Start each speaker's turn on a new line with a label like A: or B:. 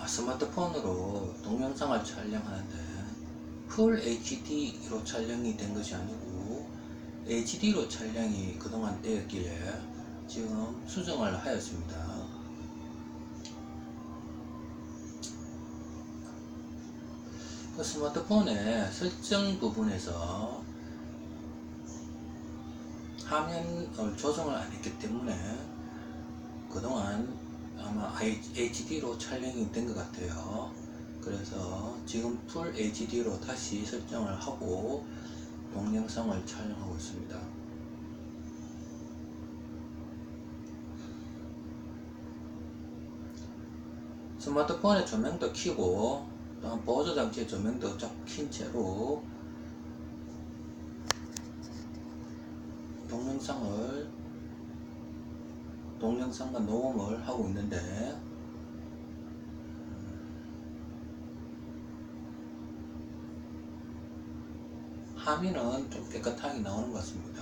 A: 아, 스마트폰으로 동영상을 촬영하는데 풀 HD로 촬영이 된 것이 아니고 HD로 촬영이 그동안 되었길래 지금 수정을 하였습니다. 그 스마트폰의 설정 부분에서 화면을 조정을 안 했기 때문에 HD로 촬영이 된 것 같아요. 그래서 지금 풀 HD로 다시 설정을 하고 동영상을 촬영하고 있습니다. 스마트폰의 조명도 켜고 또한 보조 장치의 조명도 쫙 킨 채로 동영상을 동영상과 녹음을 하고 있는데 화면은 좀 깨끗하게 나오는 것 같습니다.